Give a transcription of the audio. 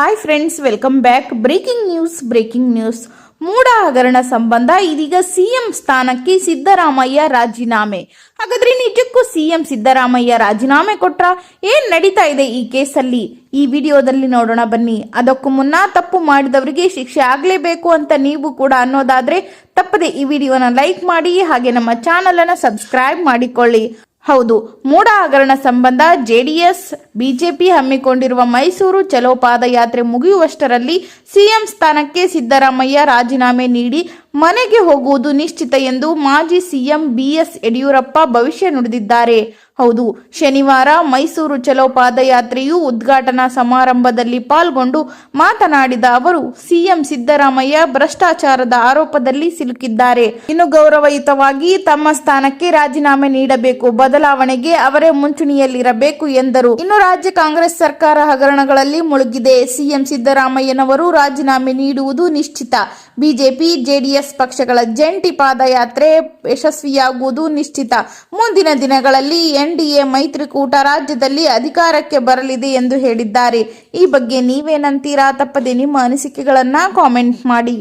Hi friends welcome back breaking news breaking news MUDA ಹಗರಣ ಸಂಬಂಧ ಇದೀಗ ಸಿಎಂ ಸ್ಥಾನಕ್ಕೆ ಸಿದ್ದರಾಮಯ್ಯ ರಾಜೀನಾಮೆ. ಹಾಗಾದ್ರೆ ನಿಜಕ್ಕೂ ಸಿಎಂ ಸಿದ್ದರಾಮಯ್ಯ ರಾಜೀನಾಮೆ ಕೊಟ್ರ ಏನ್ ನಡೀತಾ ಇದೆ ಈ ಕೇಸಲ್ಲಿ? ಈ ವಿಡಿಯೋದಲ್ಲಿ ನೋಡೋಣ ಬನ್ನಿ. ಅದಕ್ಕೂ ಮುನ್ನ ತಪ್ಪು ಮಾಡಿದವರಿಗೆ ಶಿಕ್ಷೆ ಆಗ್ಲೇಬೇಕು ಅಂತ ನೀವು ಕೂಡ ಅನ್ನೋದಾದ್ರೆ ತಪ್ಪದೆ ಈ ವಿಡಿಯೋನ ಲೈಕ್ ಮಾಡಿ ಹಾಗೆ ನಮ್ಮ ಚಾನಲ್ ಅನ್ನ ಸಬ್ಸ್ಕ್ರೈಬ್ ಮಾಡಿಕೊಳ್ಳಿ. ಹೌದು ಮೂಡ ಹಗರಣ ಸಂಬಂಧ ಜೆಡಿಎಸ್ ಬಿಜೆಪಿ ಹಮ್ಮಿಕೊಂಡಿರುವ ಮೈಸೂರು ಚಲೋ ಪಾದಯಾತ್ರೆ ಮುಗಿಯುವಷ್ಟರಲ್ಲಿ ಸಿಎಂ ಸ್ಥಾನಕ್ಕೆ ಸಿದ್ದರಾಮಯ್ಯ ರಾಜೀನಾಮೆ ನೀಡಿ ಮನೆಗೆ ಹೋಗುವುದು ನಿಶ್ಚಿತ ಎಂದು ಮಾಜಿ ಸಿಎಂ ಬಿಎಸ್ ಯಡಿಯೂರಪ್ಪ ಭವಿಷ್ಯ ನುಡಿದಿದ್ದಾರೆ. ಹೌದು, ಶನಿವಾರ ಮೈಸೂರು ಚಲೋ ಪಾದಯಾತ್ರೆಯು ಉದ್ಘಾಟನಾ ಸಮಾರಂಭದಲ್ಲಿ ಪಾಲ್ಗೊಂಡು ಮಾತನಾಡಿದ ಅವರು, ಸಿಎಂ ಸಿದ್ದರಾಮಯ್ಯ ಭ್ರಷ್ಟಾಚಾರದ ಆರೋಪದಲ್ಲಿ ಸಿಲುಕಿದ್ದಾರೆ. ಇನ್ನು ಗೌರವಯುತವಾಗಿ ತಮ್ಮ ಸ್ಥಾನಕ್ಕೆ ರಾಜೀನಾಮೆ ನೀಡಬೇಕು, ಬದಲಾವಣೆಗೆ ಅವರೇ ಮುಂಚೂಣಿಯಲ್ಲಿರಬೇಕು ಎಂದರು. ಇನ್ನು ರಾಜ್ಯ ಕಾಂಗ್ರೆಸ್ ಸರ್ಕಾರ ಹಗರಣಗಳಲ್ಲಿ ಮುಳುಗಿದೆ. ಸಿಎಂ ಸಿದ್ದರಾಮಯ್ಯನವರು ರಾಜೀನಾಮೆ ನೀಡುವುದು ನಿಶ್ಚಿತ. ಬಿಜೆಪಿ, ಜೆಡಿಎಸ್ ಪಕ್ಷಗಳ ಜಂಟಿ ಪಾದಯಾತ್ರೆ ಯಶಸ್ವಿಯಾಗುವುದು ನಿಶ್ಚಿತ. ಮುಂದಿನ ದಿನಗಳಲ್ಲಿ ಎನ್ಡಿಎ ಮೈತ್ರಿಕೂಟ ರಾಜ್ಯದಲ್ಲಿ ಅಧಿಕಾರಕ್ಕೆ ಬರಲಿದೆ ಎಂದು ಹೇಳಿದ್ದಾರೆ. ಈ ಬಗ್ಗೆ ನೀವೇನಂತೀರಾ? ತಪ್ಪದೆ ನಿಮ್ಮ ಅನಿಸಿಕೆಗಳನ್ನ ಕಾಮೆಂಟ್ ಮಾಡಿ.